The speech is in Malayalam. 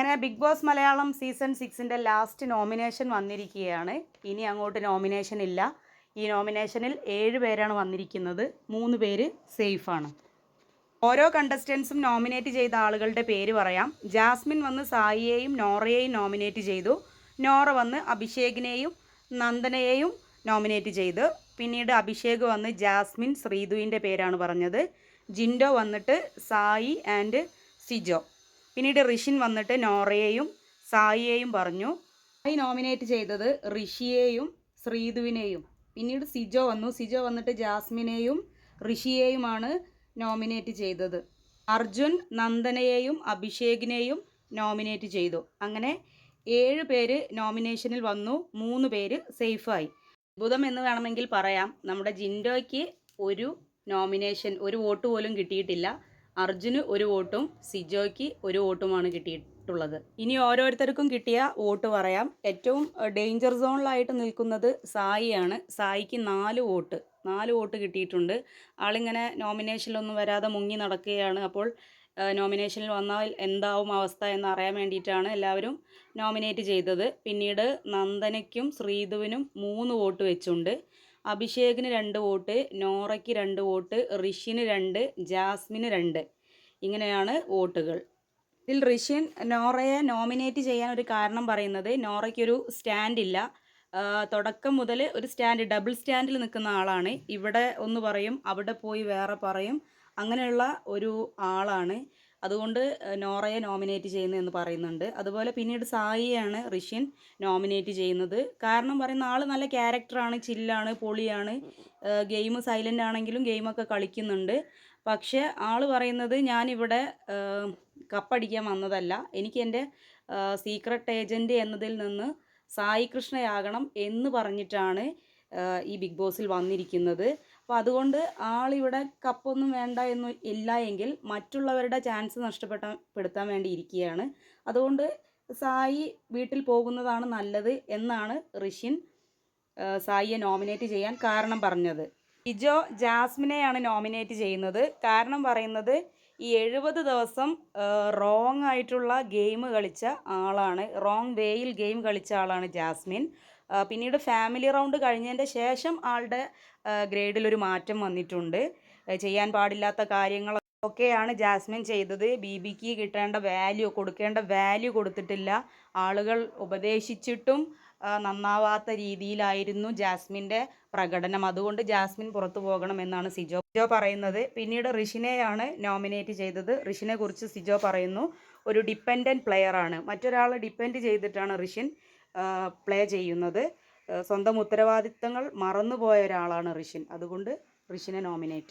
അങ്ങനെ ബിഗ് ബോസ് മലയാളം സീസൺ സിക്സിന്റെ ലാസ്റ്റ് നോമിനേഷൻ വന്നിരിക്കുകയാണ്. ഇനി അങ്ങോട്ട് നോമിനേഷൻ ഇല്ല. ഈ നോമിനേഷനിൽ ഏഴ് പേരാണ് വന്നിരിക്കുന്നത്. മൂന്ന് പേര് സേഫാണ് ഓരോ കണ്ടസ്റ്റൻസും നോമിനേറ്റ് ചെയ്ത ആളുകളുടെ പേര് പറയാം. ജാസ്മിൻ വന്ന് സായിയെയും നോറയെയും നോമിനേറ്റ് ചെയ്തു. നോറ വന്ന് അഭിഷേകിനെയും നന്ദനയെയും നോമിനേറ്റ് ചെയ്തു. പിന്നീട് അഭിഷേക് വന്ന് ജാസ്മിൻ ശ്രീതുവിന്റെ പേരാണ് പറഞ്ഞത്. ജിൻഡോ വന്നിട്ട് സായി ആൻഡ് സിജോ. പിന്നീട് ഋഷിൻ വന്നിട്ട് നോറയെയും സായിയെയും പറഞ്ഞു. സായി നോമിനേറ്റ് ചെയ്തത് ഋഷിയെയും ശ്രീതുവിനെയും പിന്നീട് സിജോ വന്നു. സിജോ വന്നിട്ട് ജാസ്മിനെയും ഋഷിയെയുമാണ് നോമിനേറ്റ് ചെയ്തത്. അർജുൻ നന്ദനയെയും അഭിഷേകിനെയും നോമിനേറ്റ് ചെയ്തു. അങ്ങനെ ഏഴ് പേര് നോമിനേഷനിൽ വന്നു. മൂന്ന് പേര് സേഫായി. അത്ഭുതം എന്ന് വേണമെങ്കിൽ പറയാം. നമ്മുടെ ജിൻഡോയ്ക്ക് ഒരു നോമിനേഷൻ ഒരു വോട്ട് പോലും കിട്ടിയിട്ടില്ല. അർജുന് ഒരു വോട്ടും സിജോയ്ക്ക് ഒരു വോട്ടുമാണ് കിട്ടിയിട്ടുള്ളത്. ഇനി ഓരോരുത്തർക്കും കിട്ടിയ വോട്ട് പറയാം. ഏറ്റവും ഡേഞ്ചർ സോണിലായിട്ട് നിൽക്കുന്നത് സായിയാണ്. സായിക്ക് നാല് വോട്ട്. നാല് വോട്ട് കിട്ടിയിട്ടുണ്ട്. ആളിങ്ങനെ നോമിനേഷനിലൊന്നും വരാതെ മുങ്ങി നടക്കുകയാണ്. അപ്പോൾ നോമിനേഷനിൽ വന്നാൽ എന്താവും അവസ്ഥ എന്ന് അറിയാൻ വേണ്ടിയിട്ടാണ് എല്ലാവരും നോമിനേറ്റ് ചെയ്തത്. പിന്നീട് നന്ദനയ്ക്കും ശ്രീധുവിനും മൂന്ന് വോട്ട് വെച്ചുണ്ട്. അഭിഷേകിന് രണ്ട് വോട്ട് നോറയ്ക്ക് രണ്ട് വോട്ട് ഋഷിന് രണ്ട് ജാസ്മിന് രണ്ട്. ഇങ്ങനെയാണ് വോട്ടുകൾ. ഇതിൽ ഋഷിൻ നോറയെ നോമിനേറ്റ് ചെയ്യാൻ ഒരു കാരണം പറയുന്നത് നോറയ്ക്കൊരു സ്റ്റാൻഡ് ഇല്ല. തുടക്കം മുതൽ ഒരു സ്റ്റാൻഡ് ഡബിൾ സ്റ്റാൻഡിൽ നിൽക്കുന്ന ആളാണ്. ഇവിടെ ഒന്ന് പറയും അവിടെ പോയി വേറെ പറയും. അങ്ങനെയുള്ള ഒരു ആളാണ്. അതുകൊണ്ട് നോറയെ നോമിനേറ്റ് ചെയ്യുന്നു എന്ന് പറയുന്നുണ്ട്. അതുപോലെ പിന്നീട് സായിയാണ് ഋഷ്യൻ നോമിനേറ്റ് ചെയ്യുന്നത്. കാരണം പറയുന്ന ആൾ നല്ല ക്യാരക്ടറാണ് ചില്ലാണ് പൊളിയാണ്. ഗെയിം സൈലന്റ് ആണെങ്കിലും ഗെയിമൊക്കെ കളിക്കുന്നുണ്ട്. പക്ഷേ ആൾ പറയുന്നത് ഞാനിവിടെ കപ്പടിക്കാൻ വന്നതല്ല. എനിക്ക് എന്റെ സീക്രട്ട് ഏജന്റ് എന്നതിൽ നിന്ന് സായി കൃഷ്ണയാകണം എന്ന് പറഞ്ഞിട്ടാണ് ഈ ബിഗ് ബോസിൽ വന്നിരിക്കുന്നത്. അപ്പോൾ അതുകൊണ്ട് ആളിവിടെ കപ്പൊന്നും വേണ്ട എന്ന് ഇല്ല എങ്കിൽ മറ്റുള്ളവരുടെ ചാൻസ് നഷ്ടപ്പെട്ട പെടുത്താൻ വേണ്ടി ഇരിക്കുകയാണ്. അതുകൊണ്ട് സായി വീട്ടിൽ പോകുന്നതാണ് നല്ലത് എന്നാണ് ഋഷിൻ സായിയെ നോമിനേറ്റ് ചെയ്യാൻ കാരണം പറഞ്ഞത്. ഇജോ ജാസ്മിനെയാണ് നോമിനേറ്റ് ചെയ്യുന്നത്. കാരണം പറയുന്നത് ഈ എഴുപത് ദിവസം റോങ് ആയിട്ടുള്ള ഗെയിം കളിച്ച ആളാണ്. റോങ് വേയിൽ ഗെയിം കളിച്ച ആളാണ് ജാസ്മിൻ. പിന്നീട് ഫാമിലി റൗണ്ട് കഴിഞ്ഞതിന്റെ ശേഷം ആളുടെ ഗ്രേഡിലൊരു മാറ്റം വന്നിട്ടുണ്ട്. ചെയ്യാൻ പാടില്ലാത്ത കാര്യങ്ങൾ ഒക്കെയാണ് ജാസ്മിൻ ചെയ്തത്. ബി ബിക്ക് കിട്ടേണ്ട വാല്യൂ കൊടുക്കേണ്ട വാല്യൂ കൊടുത്തിട്ടില്ല. ആളുകൾ ഉപദേശിച്ചിട്ടും നന്നാവാത്ത രീതിയിലായിരുന്നു ജാസ്മിന്റെ പ്രകടനം. അതുകൊണ്ട് ജാസ്മിൻ പുറത്തു പോകണമെന്നാണ് സിജോ സിജോ പറയുന്നത്. പിന്നീട് ഋഷിനെയാണ് നോമിനേറ്റ് ചെയ്തത്. ഋഷിനെ കുറിച്ച് സിജോ പറയുന്നു. ഒരു ഡിപ്പെൻഡന്റ് പ്ലെയറാണ് മറ്റൊരാളെ ഡിപ്പെൻഡ് ചെയ്തിട്ടാണ് ഋഷിൻ പ്ലേ ചെയ്യുന്നത്. സ്വന്തം ഉത്തരവാദിത്തങ്ങൾ മറന്നുപോയ ഒരാളാണ് ഋഷിൻ. അതുകൊണ്ട് ഋഷിനെ നോമിനേറ്റ്